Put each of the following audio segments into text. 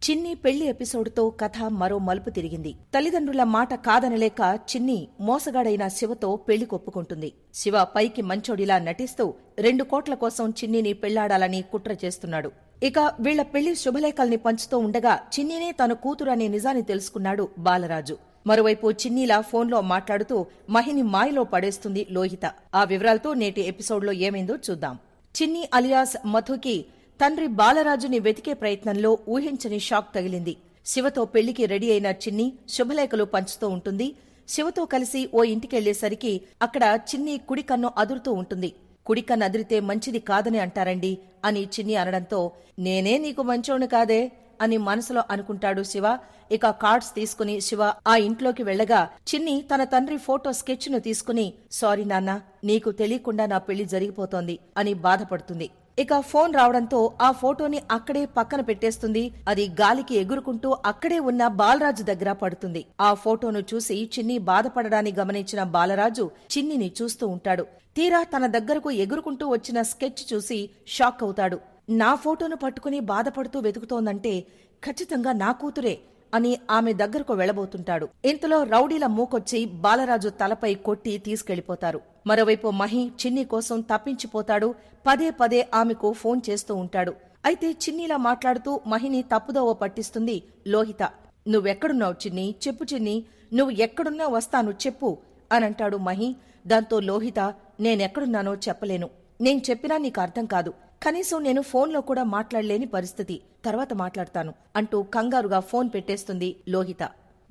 చిన్ని పెళ్ళి ఎపిసోడ్తో కథ మరో మలుపు తిరిగింది. తల్లిదండ్రుల మాట కాదనలేక చిన్ని మోసగాడైన శివతో పెళ్ళి కొప్పుకుంటుంది. శివ పైకి మంచోడిలా నటిస్తూ రెండు కోట్ల కోసం చిన్నిని పెళ్ళాడాలని కుట్ర చేస్తున్నాడు. ఇక వీళ్ళ పెళ్ళి శుభలేఖల్ని పంచుతూ ఉండగా చిన్నినే తన కూతురు అనే నిజాన్ని తెలుసుకున్నాడు బాలరాజు. మరోవైపు చిన్నీలా ఫోన్లో మాట్లాడుతూ మహిని మాయలో పడేస్తుంది లోహిత. ఆ వివరాలతో నేటి ఎపిసోడ్లో ఏమైందో చూద్దాం. చిన్ని అలియాస్ మధుకి తండ్రి బాలరాజుని వెతికే ప్రయత్నంలో ఊహించని షాక్ తగిలింది. శివతో పెళ్ళికి రెడీ అయిన చిన్ని శుభలేఖలు పంచుతూ ఉంటుంది. శివతో కలిసి ఓ ఇంటికెళ్ళేసరికి అక్కడ చిన్ని కుడి కన్ను అదురుతూ ఉంటుంది. కుడి కన్ను అదిరితే మంచిది కాదని అంటారండి అని చిన్ని అనడంతో నేనే నీకు మంచోను కాదే అని మనసులో అనుకుంటాడు శివ. ఇక కార్డ్స్ తీసుకుని శివ ఆ ఇంట్లోకి వెళ్ళగా చిన్ని తన తండ్రి ఫోటో స్కెచ్ను తీసుకుని సారీ నాన్న నీకు తెలియకుండా నా పెళ్ళి జరిగిపోతోంది అని బాధపడుతుంది. ఇక ఫోన్ రావడంతో ఆ ఫోటోని అక్కడే పక్కన పెట్టేస్తుంది. అది గాలికి ఎగురుకుంటూ అక్కడే ఉన్న బాలరాజు దగ్గర పడుతుంది. ఆ ఫోటోను చూసి చిన్ని బాధపడడాన్ని గమనించిన బాలరాజు చిన్నిని చూస్తూ ఉంటాడు. తీరా తన దగ్గరకు ఎగురుకుంటూ వచ్చిన స్కెచ్ చూసి షాక్ అవుతాడు. నా ఫోటోను పట్టుకుని బాధపడుతూ వెతుకుతోందంటే ఖచ్చితంగా నా కూతురే. అని ఆమె దగ్గరకు వెళ్ళబోతుంటాడు ఇంతలో రౌడీల మూకొచ్చి బాలరాజు తలపై కొట్టి తీసుకెళ్ళిపోతారు మరోవైపు మహి చిన్ని కోసం తప్పించిపోతాడు. పదే పదే ఆమెకు ఫోన్ చేస్తూ ఉంటాడు. అయితే చిన్నిలా మాట్లాడుతూ మహిని తప్పుదోవ పట్టిస్తుంది. లోహిత నువ్వెక్కడున్నావు చిన్ని? చెప్పు చిన్ని. నువ్వు ఎక్కడున్నా వస్తాను చెప్పు అనంటాడు మహి. దాంతో లోహిత నేనెక్కడున్నానో చెప్పలేను. నేను చెప్పినా నీకు అర్థం కాదు. కనీసం నేను ఫోన్లో కూడా మాట్లాడలేని పరిస్థితి. తర్వాత మాట్లాడతాను అంటూ కంగారుగా ఫోన్ పెట్టేస్తుంది లోహిత.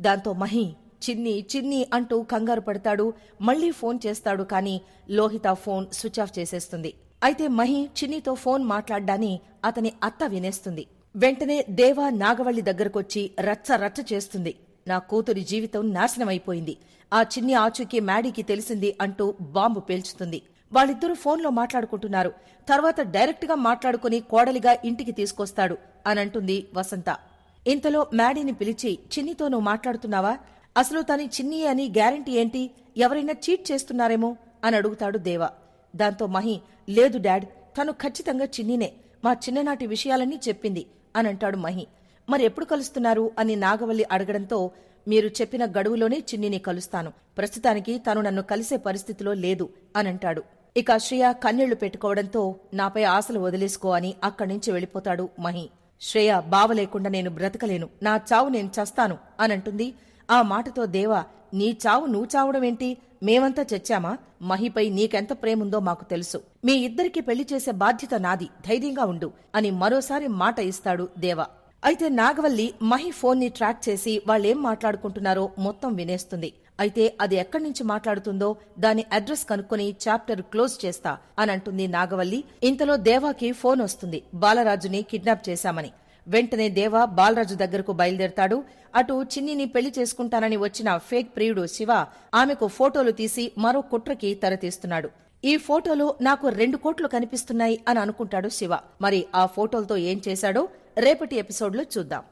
దాంతో మహి చిన్ని చిన్ని అంటూ కంగారు పడతాడు మళ్ళీ ఫోన్ చేస్తాడు కానీ లోహిత ఫోన్ స్విచ్ ఆఫ్ చేసేస్తుంది. అయితే మహి చిన్నితో ఫోన్ మాట్లాడ్డాని అతని అత్త వినేస్తుంది. వెంటనే దేవా నాగవల్లి దగ్గరకొచ్చి రచ్చ రచ్చ చేస్తుంది. నా కూతురి జీవితం నాశనమైపోయింది. ఆ చిన్ని ఆచూకీ మ్యాడీకి తెలిసింది అంటూ బాంబు పేల్చుతుంది. వాళ్ళిద్దరూ ఫోన్లో మాట్లాడుకుంటున్నారు. తర్వాత డైరెక్ట్గా మాట్లాడుకుని కోడలిగా ఇంటికి తీసుకొస్తాడు అనంటుంది వసంత. ఇంతలో మ్యాడీని పిలిచి చిన్నితో నువ్వు మాట్లాడుతున్నావా? అసలు తని చిన్ని అని గ్యారంటీ ఏంటి? ఎవరైనా చీట్ చేస్తున్నారేమో? అని అడుగుతాడు దేవా. దాంతో మహి లేదు డాడ్ తను ఖచ్చితంగా చిన్నినే. మా చిన్ననాటి విషయాలన్నీ చెప్పింది. అని అంటాడు మహి. మరెప్పుడు కలుస్తున్నారు? అని నాగవల్లి అడగడంతో మీరు చెప్పిన గడువులోనే చిన్నిని కలుస్తాను. ప్రస్తుతానికి తను నన్ను కలిసే పరిస్థితిలో లేదు. అనంటాడు ఇక శ్రేయ కన్నీళ్ళు పెట్టుకోవడంతో నాపై ఆశలు వదిలేసుకో అని అక్కడి నుంచి వెళ్ళిపోతాడు మహి. శ్రేయ బావ లేకుండా నేను బ్రతకలేను. నా చావు నేను చస్తాను అనంటుంది. ఆ మాటతో దేవా నీ చావు నువ్వు చావడమేంటి మేమంతా చచ్చామా? మహిపై నీకెంత ప్రేముందో మాకు తెలుసు. మీ ఇద్దరికి పెళ్ళి చేసే బాధ్యత నాది. ధైర్యంగా ఉండు అని మరోసారి మాట ఇస్తాడు దేవా. అయితే నాగవల్లి మహి ఫోన్ని ట్రాక్ చేసి వాళ్ళేం మాట్లాడుకుంటున్నారో మొత్తం వినేస్తుంది. అయితే అది ఎక్కడి నుంచి మాట్లాడుతుందో దాని అడ్రస్ కనుక్కొని చాప్టర్ క్లోజ్ చేస్తా అని అంటుంది నాగవల్లి. ఇంతలో దేవాకి ఫోన్ వస్తుంది. బాలరాజుని కిడ్నాప్ చేశామని. వెంటనే దేవా బాలరాజు దగ్గరకు బయలుదేరతాడు. అటు చిన్నిని పెళ్ళి చేసుకుంటానని వచ్చిన ఫేక్ ప్రియుడు శివ ఆమెకు ఫోటోలు తీసి మరో కుట్రకి తెరతీస్తున్నాడు. ఈ ఫోటోలో నాకు రెండు కోట్లు కనిపిస్తున్నాయి అని అనుకుంటాడు శివ. మరి ఆ ఫోటోలతో ఏం చేశాడో రేపటి ఎపిసోడ్లో చూద్దాం.